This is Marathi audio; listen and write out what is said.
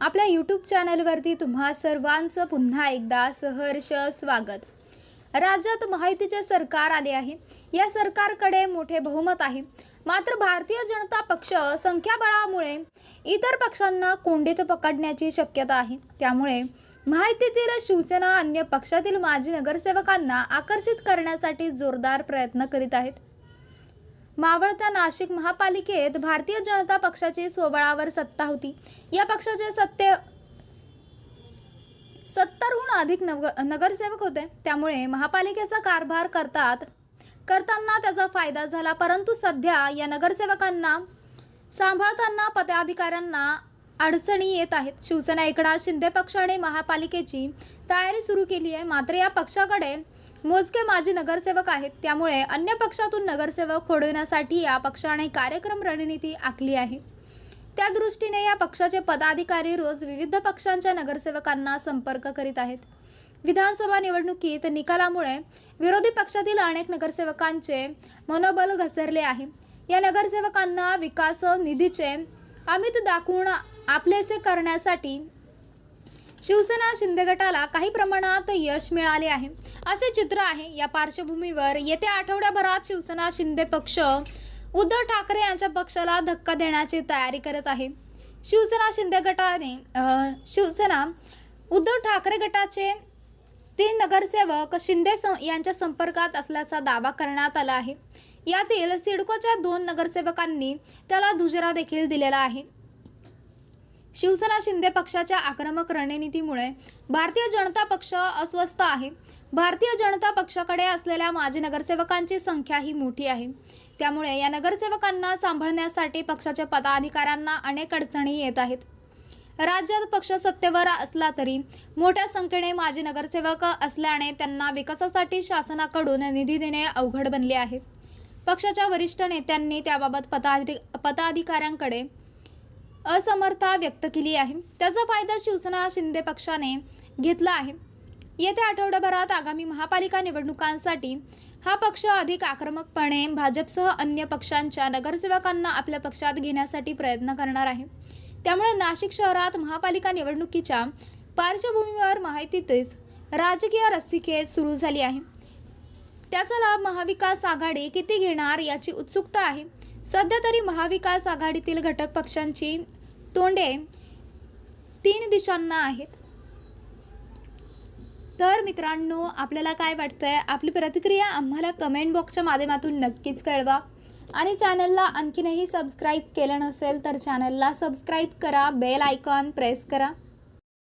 आपल्या यूट्यूब चॅनलवरती तुम्हा सर्वांचं पुन्हा एकदा सहर्ष स्वागत. राज्यात माहितीचे सरकार आले आहे. या सरकारकडे मोठे बहुमत आहे. मात्र भारतीय जनता पक्ष संख्याबळामुळे इतर पक्षांना कोंडीत पकडण्याची शक्यता आहे. त्यामुळे माहितीतील शिवसेना अन्य पक्षातील माजी नगरसेवकांना आकर्षित करण्यासाठी जोरदार प्रयत्न करीत आहेत. मावळत्या नाशिक महापालिकेत भारतीय जनता पक्षाची स्वबळावर सत्ता होती. या पक्षाचे सत्ते सत्तरहून अधिक नग नगरसेवक होते. त्यामुळे महापालिकेचा कारभार करतात करताना त्याचा फायदा झाला. परंतु सध्या या नगरसेवकांना सांभाळताना पदाधिकाऱ्यांना अडचणी येत आहेत. शिवसेना एकनाथ शिंदे पक्षाने महापालिकेची तयारी सुरू केली आहे. मात्र या पक्षाकडे मोजके माजी नगरसेवक आहेत. त्यामुळे अन्य पक्षातून नगरसेवक फोडविण्यासाठी या पक्षाने कार्यक्रम रणनीती आखली आहे. त्या दृष्टीने या पक्षाचे पदाधिकारी रोज विविध पक्षांच्या नगरसेवकांना संपर्क करीत आहेत. विधानसभा निवडणुकीत निकालामुळे विरोधी पक्षातील अनेक नगरसेवकांचे मनोबल घसरले आहे. या नगरसेवकांना विकास निधीचे अमित दाखवून आपलेसे करण्यासाठी शिवसेना शिंदे गटाला काही प्रमाणात यश मिळाले आहे. असे चित्र आहे. या पार्श्वभूमीवर येत्या आठवड्याभरात शिवसेना शिंदे पक्ष उद्धव ठाकरे यांच्या पक्षाला धक्का देण्याची तयारी करत आहे. शिवसेना शिंदे गटाने शिवसेना उद्धव ठाकरे गटाचे तीन नगरसेवक शिंदे सं यांच्या संपर्कात असल्याचा दावा करण्यात आला आहे. यातील सिडकोच्या दोन नगरसेवकांनी त्याला दुजरा देखील दिलेला आहे. शिवसेना शिंदे पक्षाच्या आक्रमक रणनीतीमुळे भारतीय जनता पक्ष अस्वस्थ आहे. भारतीय जनता पक्षाकडे असलेल्या माजी नगरसेवकांची संख्या ही मोठी आहे. त्यामुळे या नगरसेवकांना सांभाळण्यासाठी पक्षाच्या पदाधिकाऱ्यांना अनेक अडचणी येत आहेत. राज्यात पक्ष सत्तेवर असला तरी मोठ्या संख्येने माजी नगरसेवक असल्याने त्यांना विकासासाठी शासनाकडून निधी देणे अवघड बनले आहे. पक्षाच्या वरिष्ठ नेत्यांनी त्याबाबत पदाधिक पदाधिकाऱ्यांकडे असमर्था व्यक्त केली आहे. त्याचा फायदा शिवसेना शिंदे पक्षाने घेतला आहे. येत्या आठवड्याभरात आगामी महापालिका निवडणुकांसाठी हा पक्ष अधिक आक्रमकपणे भाजपसह अन्य पक्षांच्या नगरसेवकांना आपल्या पक्षात घेण्यासाठी प्रयत्न करणार आहे. त्यामुळे नाशिक शहरात महापालिका निवडणुकीच्या पार्श्वभूमीवर माहितीतच राजकीय रस्सीखेच सुरू झाली आहे. त्याचा लाभ महाविकास आघाडी किती घेणार याची उत्सुकता आहे. सध्या तरी महाविकास आघाडीतील घटक पक्षांची तोंडे तीन दिशांना आहेत. तर मित्रांनो आपल्याला काय वाटतंय? आपली प्रतिक्रिया आम्हाला कमेंट बॉक्सच्या माध्यमातून नक्कीच कळवा. आणि चॅनलला आणखीनही सबस्क्राईब केलं नसेल तर चॅनलला सबस्क्राईब करा बेल आयकॉन प्रेस करा.